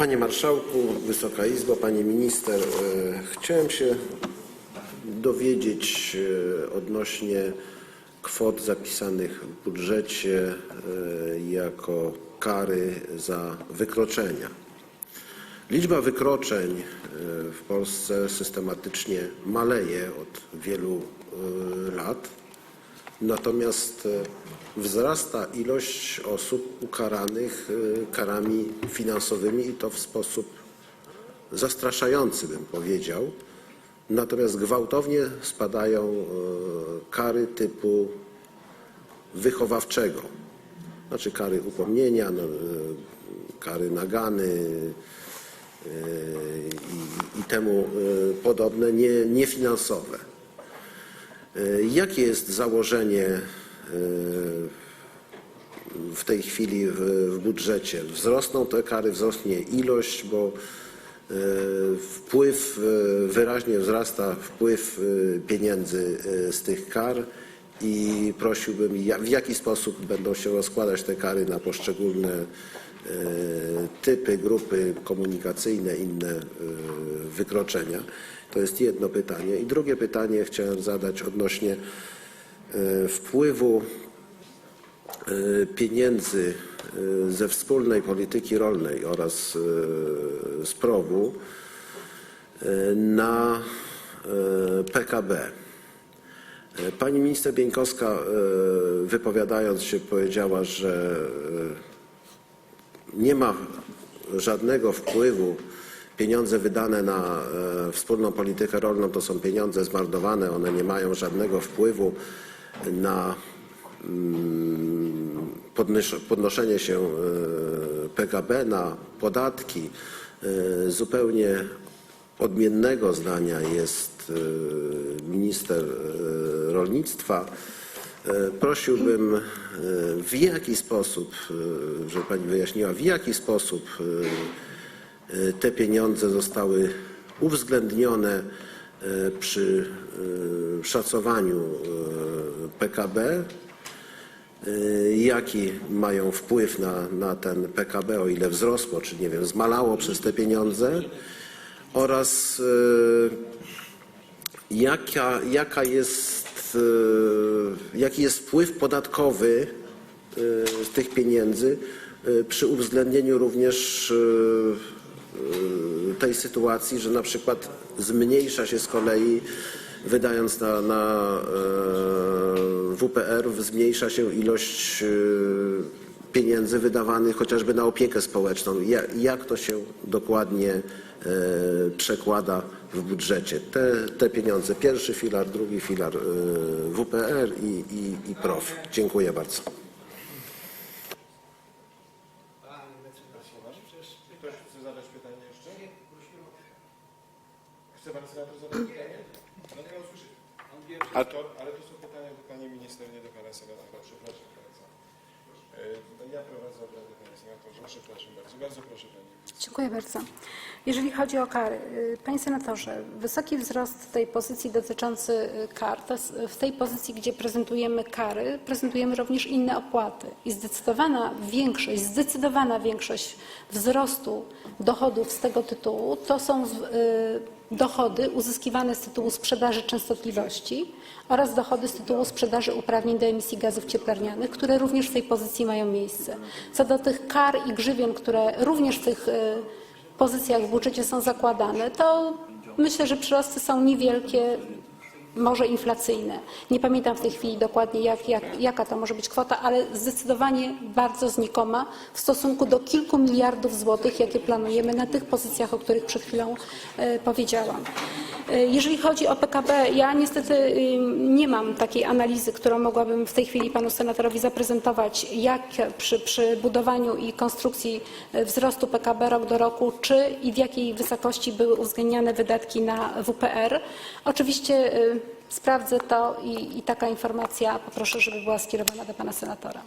Panie Marszałku, Wysoka Izbo, Pani Minister, e, chciałem się dowiedzieć e, odnośnie kwot zapisanych w budżecie e, jako kary za wykroczenia. Liczba wykroczeń w Polsce systematycznie maleje od wielu lat. Natomiast e, wzrasta ilość osób ukaranych e, karami finansowymi i to w sposób zastraszający, bym powiedział. Natomiast gwałtownie spadają e, kary typu wychowawczego, znaczy kary upomnienia, no, kary nagany i, temu podobne, nie, niefinansowe. Jakie jest założenie e, w tej chwili w, budżecie? Wzrosną te kary, wzrośnie ilość, bo e, wpływ, e, wyraźnie wzrasta wpływ e, pieniędzy e, z tych kar i prosiłbym, w jaki sposób będą się rozkładać te kary na poszczególne e, typy, grupy komunikacyjne, inne e, wykroczenia. To jest jedno pytanie. I drugie pytanie chciałem zadać odnośnie e, wpływu e, pieniędzy e, ze wspólnej polityki rolnej oraz e, z PROW-u e, na e, PKB. E, Pani minister Bieńkowska e, wypowiadając się powiedziała, że e, nie ma żadnego wpływu. Pieniądze wydane na e, wspólną politykę rolną to są pieniądze zmarnowane, one nie mają żadnego wpływu na mm, podnoszenie się e, PKB, na podatki. E, Zupełnie odmiennego zdania jest minister rolnictwa. E, Prosiłbym, e, w jaki sposób, e, żeby Pani wyjaśniła, w jaki sposób te pieniądze zostały uwzględnione przy szacowaniu PKB, jaki mają wpływ na, na ten PKB, o ile wzrosło, czy nie wiem, zmalało przez te pieniądze? Oraz jaka, jaka jest, e, jaki jest wpływ podatkowy e, z tych pieniędzy e, przy uwzględnieniu również tej sytuacji, że na przykład zmniejsza się z kolei wydając na, na WPR zmniejsza się ilość pieniędzy wydawanych chociażby na opiekę społeczną. Ja- Jak to się dokładnie e, przekłada w budżecie? Te, te pieniądze, pierwszy filar, drugi filar e, WPR i, i, i PROW. Dziękuję bardzo. Ktoś chce zadać pytanie jeszcze? Chce pan senator zadać pytanie? No nie usłyszy. A to, ale to są pytania do pani minister, nie do pana senatora. Przepraszam Ja prowadzę obrady, panie senatorze. Przepraszam bardzo. Bardzo proszę pani. Dziękuję bardzo. Jeżeli chodzi o kary, y, panie senatorze, wysoki wzrost tej pozycji dotyczący y, kar, to w tej pozycji, gdzie prezentujemy kary, prezentujemy również inne opłaty. I zdecydowana większość, zdecydowana większość wzrostu dochodów z tego tytułu to są y, dochody uzyskiwane z tytułu sprzedaży częstotliwości oraz dochody z tytułu sprzedaży uprawnień do emisji gazów cieplarnianych, które również w tej pozycji mają miejsce. Co do tych kar i grzywien, które również w tych y, pozycjach w budżecie są zakładane, to myślę, że przyrosty są niewielkie, może inflacyjne. Nie pamiętam w tej chwili dokładnie, jak, jak, jaka to może być kwota, ale zdecydowanie bardzo znikoma w stosunku do kilku miliardów złotych, jakie planujemy na tych pozycjach, o których przed chwilą e, powiedziałam. E, Jeżeli chodzi o PKB, ja niestety nie mam takiej analizy, którą mogłabym w tej chwili panu senatorowi zaprezentować, jak przy, przy budowaniu i konstrukcji e, wzrostu PKB rok do roku, czy i w jakiej wysokości były uwzględniane wydatki na WPR. Oczywiście y, sprawdzę to i, i taka informacja poproszę, żeby była skierowana do pana senatora.